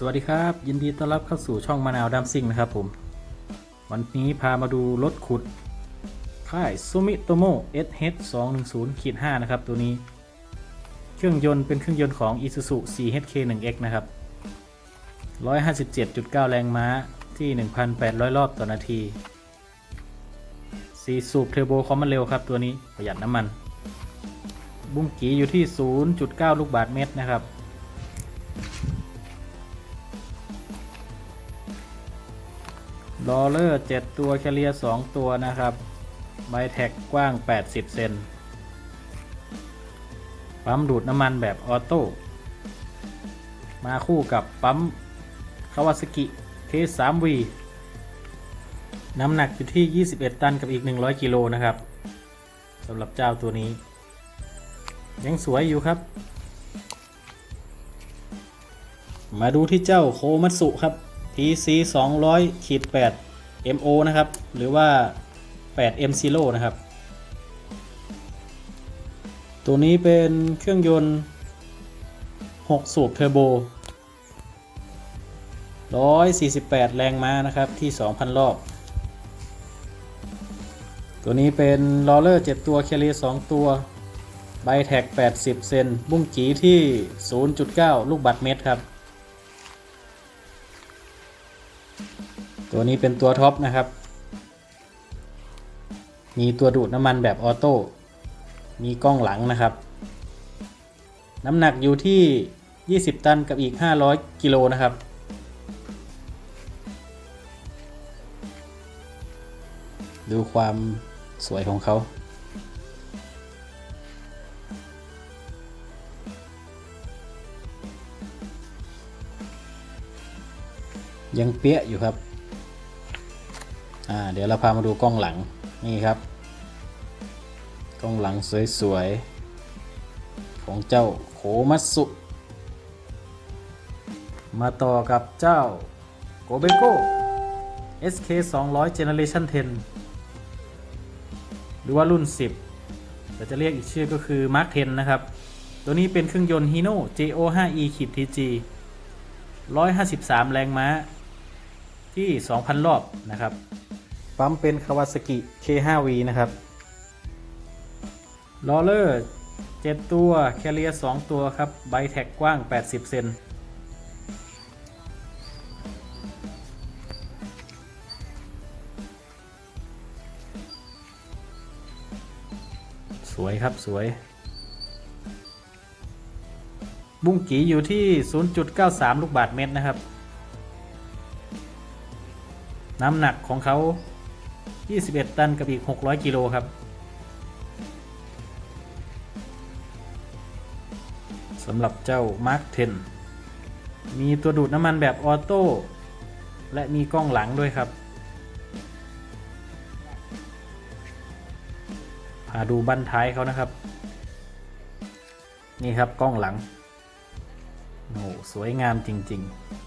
สวัสดีครับ ยินดีต้อนรับเข้าสู่ช่องมะนาวดัมซิงนะครับผม วันนี้พามาดูรถขุด ค่ายซูมิโตโม SH 2 1 0ขีด5นะครับ ตัวนี้ เครื่องยนต์เป็นเครื่องยนต์ของ Isuzu 4HK 1X นะครับ 157.9 แรงม้าที่ 1,800 รอบต่อนาที4สูบเทอร์โบความมันเร็วครับตัวนี้ประหยัดน้ำมัน บุ้งกีอยู่ที่ 0.9 ลูกบาทเมตรนะครับ ลอเลอร์7ตัวแคเรีย2ตัวนะครับใบแท็กกว้าง 80 เซนปั๊มดูดน้ำมันแบบออโต้มาคู่กับปั๊มคาวาสกิ K3V น้ำหนักอยู่ที่ 21 ตันกับอีก 100 กิโลนะครับสำหรับเจ้าตัวนี้ ยังสวยอยู่ครับ มาดูที่เจ้าโคมัตสุครับ TC 200ขีด8 MO นะครับ หรือว่า8 M Zero นะครับ ตัวนี้เป็นเครื่องยนต์ 6 สูบเทอร์โบ 148 แรงม้านะครับที่ 2,000 รอบ ตัวนี้เป็นลอเลอร์ 7 ตัวแคเรีย2ตัวใบแท็ก 80 เซนบุ้งกีที่ 0.9 ลูกบัตรเมตรครับ ตัวนี้เป็นตัวท็อปนะครับ มีตัวดูดน้ำมันแบบออโต้ มีกล้องหลังนะครับ น้ำหนักอยู่ที่ 20 ตันกับอีก 500 กิโลนะครับ ดูความสวยของเขายังเปี้ยอยู่ครับ อ่าเดี๋ยวเราพามาดูกล้องหลังนี่ครับ กล้องหลังสวยๆ ของเจ้าโคมัตสุมาต่อกับเจ้าโกเบโก SK 200 Generation 10 หรือว่ารุ่น 10 แต่จะเรียกอีกชื่อก็คือ Mark 10 นะครับ ตัวนี้เป็นเครื่องยนต์ Hino JO5E TG 153 แรงม้าที่ 2,000 รอบนะครับ ปั๊มเป็น Kawasaki K5V นะครับลอเลอร์7ตัว แคเรีย2ตัวครับ ใบแท็กกว้าง 80 เซนสวยครับสวย บุ้งกีอยู่ที่ 0.93 ลูกบาทเมตรนะครับ น้ำหนักของเขา 21 ตันกับอีก 600 กิโลครับ สำหรับเจ้า Mark 10 มีตัวดูดน้ำมันแบบออโต้ และมีกล้องหลังด้วยครับ พาดูบั้นท้ายเขานะครับ นี่ครับกล้องหลัง โอ้สวยงามจริง ๆ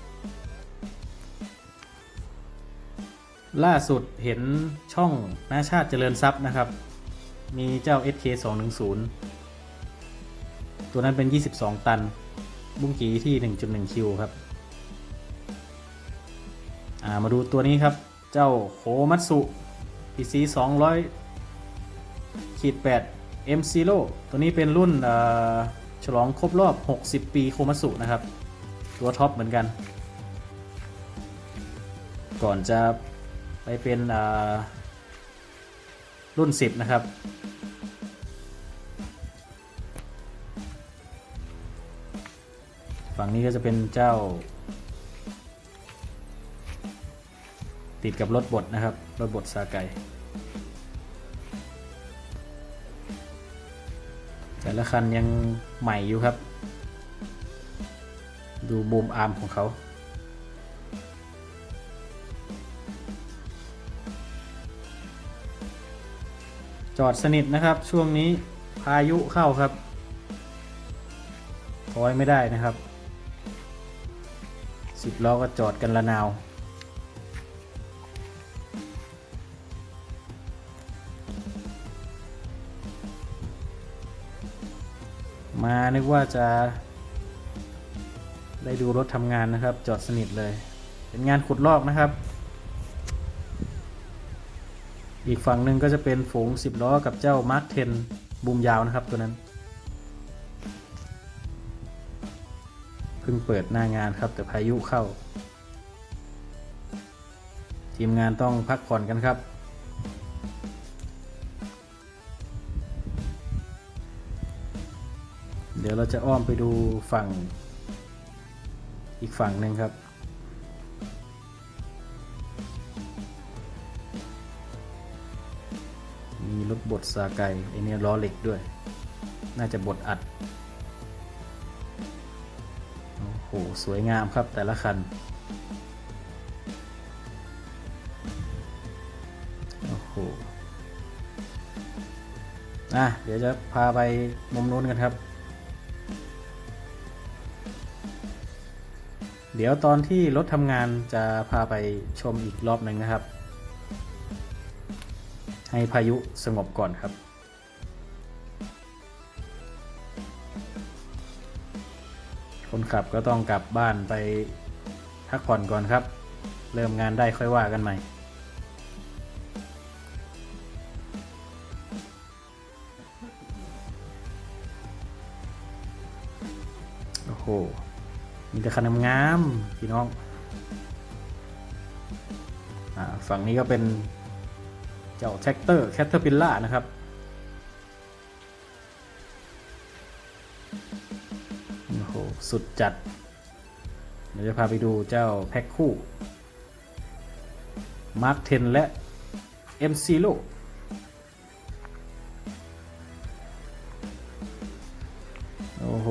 ล่าสุดเห็นช่องนาชาติเจริญทรัพย์นะครับ มีเจ้า SK 2 1 0 ตัวนั้นเป็น 22 ตัน บุ้งกีที่ 1.1 คิวครับามาดูตัวนี้ครับ เจ้าโคมัตสุ PC 200ขีด8 M Zero ตัวนี้เป็นรุ่นฉลองครบรอบ 60 ปีโคมัตสุนะครับ ตัวท็อปเหมือนกัน ก่อนจะ เป็นรุ่น 10 นะครับ ฝั่งนี้ก็จะเป็นเจ้า ติดกับรถบดนะครับ รถบดซาไกแต่ละคันยังใหม่อยู่ครับ ดูบูมอาร์มของเขา อดสนิทนะครับ ช่วงนี้พายุเข้าครับถอยไม่ได้นะครับสิบล้อก็จอดกันละนาวมานึกว่าจะได้ดูรถทำงานนะครับ จอดสนิทเลย เป็นงานขุดลอกนะครับ อีกฝั่งหนึ่งก็จะเป็นฝูงสิบล้อกับเจ้ามาร์คเทนบูมยาวนะครับตัวนั้นเพิ่งเปิดหน้างานครับแต่พายุเข้า ทีมงานต้องพักผ่อนกันครับ เดี๋ยวเราจะอ้อมไปดูฝั่งอีกฝั่งหนึ่งครับ มีรถบดซาไกไอเนี้ยล้อเหล็กด้วย น่าจะบดอัด โอ้โห สวยงามครับแต่ละคัน โอ้โหอะเดี๋ยวจะพาไปมุมนู้นกันครับ เดี๋ยวตอนที่รถทำงานจะพาไปชมอีกรอบหนึ่งนะครับ ให้พายุสงบก่อนครับ คนขับก็ต้องกลับบ้านไปพักผ่อนก่อนครับ เริ่มงานได้ค่อยว่ากันใหม่ โอ้โห มีแต่คันงามพี่น้อง อ่า ฝั่งนี้ก็เป็น เจ้าแท็กเตอร์แคทเทอร์พิลล่านะครับ โอ้โห สุดจัด เดี๋ยวจะพาไปดูเจ้าแพ็คคู่ Mark 10และ M z 0โอ้โห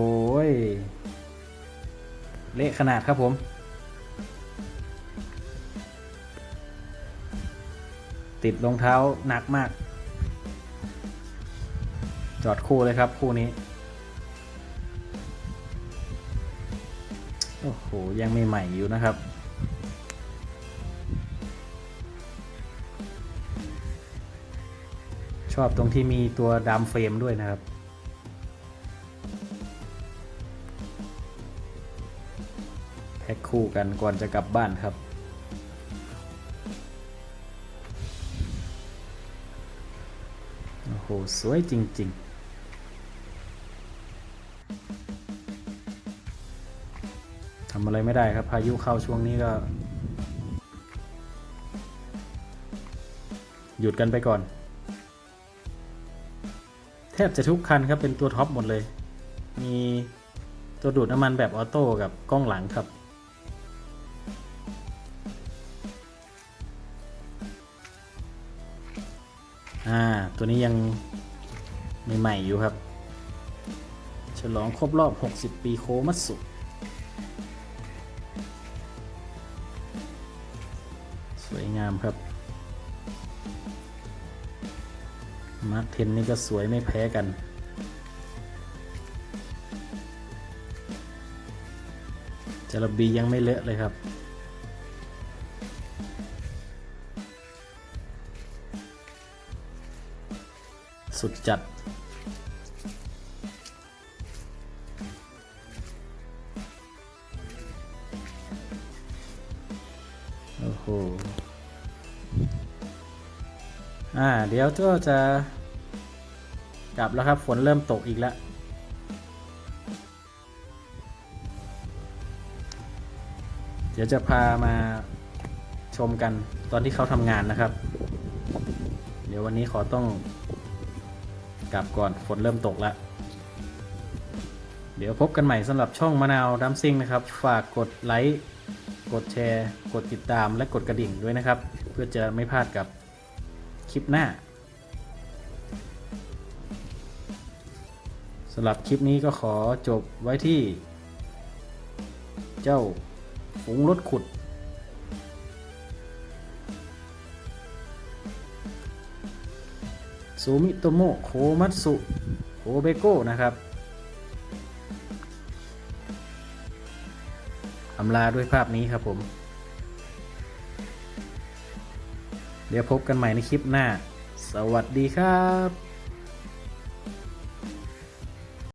เละขนาดครับผม ติดรองเท้าหนักมาก จอดคู่เลยครับคู่นี้ โอ้โห ยังไม่ใหม่อยู่นะครับ ชอบตรงที่มีตัวดามเฟรมด้วยนะครับแพ็คคู่กันก่อนจะกลับบ้านครับ หสวยจริง ๆทำอะไรไม่ได้ครับ พายุเข้าช่วงนี้ก็ หยุดกันไปก่อน แทบจะทุกคันครับเป็นตัวท็อปหมดเลย มีตัวดูดน้ำมันแบบออโต้กับกล้องหลังครับ อ่า ตัวนี้ยังใหม่ๆอยู่ครับ ฉลองครบรอบ 60 ปีโคมัตสุสวยงามครับ มาร์คเทนนี่ก็สวยไม่แพ้กันจระบียังไม่เลอะเลยครับ สุดจัด โอ้โห อ่า เดี๋ยวก็จะกลับแล้วครับ ฝนเริ่มตกอีกแล้วเดี๋ยวจะพามาชมกันตอนที่เขาทำงานนะครับ เดี๋ยววันนี้ขอต้อง กลับก่อนฝนเริ่มตกแล้ว เดี๋ยวพบกันใหม่สำหรับช่องมะนาวดัมซิงนะครับ ฝากกดไลค์ กดแชร์ กดติดตามและกดกระดิ่งด้วยนะครับ เพื่อจะไม่พลาดกับคลิปหน้าสำหรับคลิปนี้ก็ขอจบไว้ที่ เจ้าฝูงรถขุด ซูมิโตโมโคมัตสุโคเบโกนะครับอำลาด้วยภาพนี้ครับผม เดี๋ยวพบกันใหม่ในคลิปหน้า สวัสดีครับ